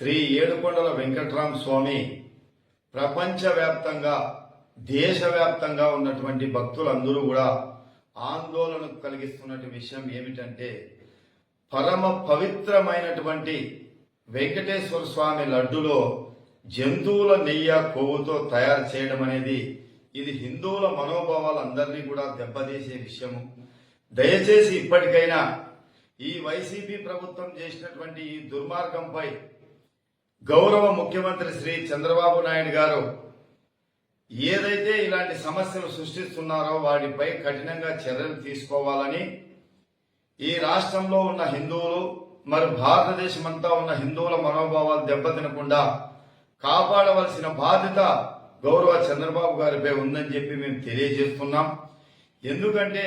శ్రీ ఏడుకొండల వెంకట్రామ స్వామి ప్రపంచవ్యాప్తంగా దేశవ్యాప్తంగా ఉన్నటువంటి భక్తులందరూ కూడా ఆందోళన కలిగిస్తున్నటువంటి విషయం ఏమిటంటే పరమ పవిత్రమైనటువంటి వెంకటేశ్వర స్వామి లడ్డులో జంతువుల నెయ్య కొవ్వుతో తయారు చేయడం అనేది ఇది హిందువుల మనోభావాలందరినీ కూడా దెబ్బతీసే విషయము. దయచేసి ఇప్పటికైనా ఈ వైసీపీ ప్రభుత్వం చేసినటువంటి ఈ దుర్మార్గంపై గౌరవ ముఖ్యమంత్రి శ్రీ చంద్రబాబు నాయుడు గారు ఏదైతే ఇలాంటి సమస్యలు సృష్టిస్తున్నారో వాటిపై కఠినంగా చర్యలు తీసుకోవాలని ఈ రాష్ట్రంలో ఉన్న హిందువులు మరి భారతదేశమంతా ఉన్న హిందువుల మనోభావాలు దెబ్బతినకుండా కాపాడవలసిన బాధ్యత గౌరవ చంద్రబాబు గారిపై ఉందని చెప్పి మేము తెలియజేస్తున్నాం. ఎందుకంటే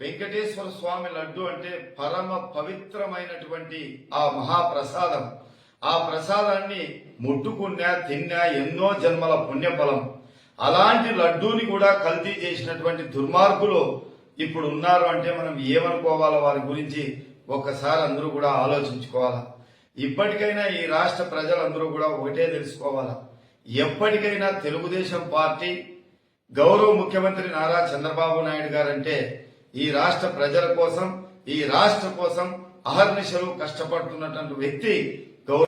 వెంకటేశ్వర స్వామి లడ్డు అంటే పరమ పవిత్రమైనటువంటి ఆ మహాప్రసాదం. ఆ ప్రసాదాన్ని ముట్టుకున్నా తిన్నా ఎన్నో జన్మల పుణ్యఫలం. అలాంటి లడ్డూని కూడా కల్తీ చేసినటువంటి దుర్మార్గులు ఇప్పుడు ఉన్నారు అంటే మనం ఏమనుకోవాలో వారి గురించి ఒక్కసారి అందరూ కూడా ఆలోచించుకోవాలా? ఇప్పటికైనా ఈ రాష్ట్ర ప్రజలందరూ కూడా ఒకటే తెలుసుకోవాలా? ఎప్పటికైనా తెలుగుదేశం పార్టీ గౌరవ ముఖ్యమంత్రి నారా చంద్రబాబు నాయుడు గారంటే ఈ రాష్ట్ర ప్రజల కోసం ఈ రాష్ట్ర కోసం అహర్నిశలు కష్టపడుతున్నటువంటి వ్యక్తి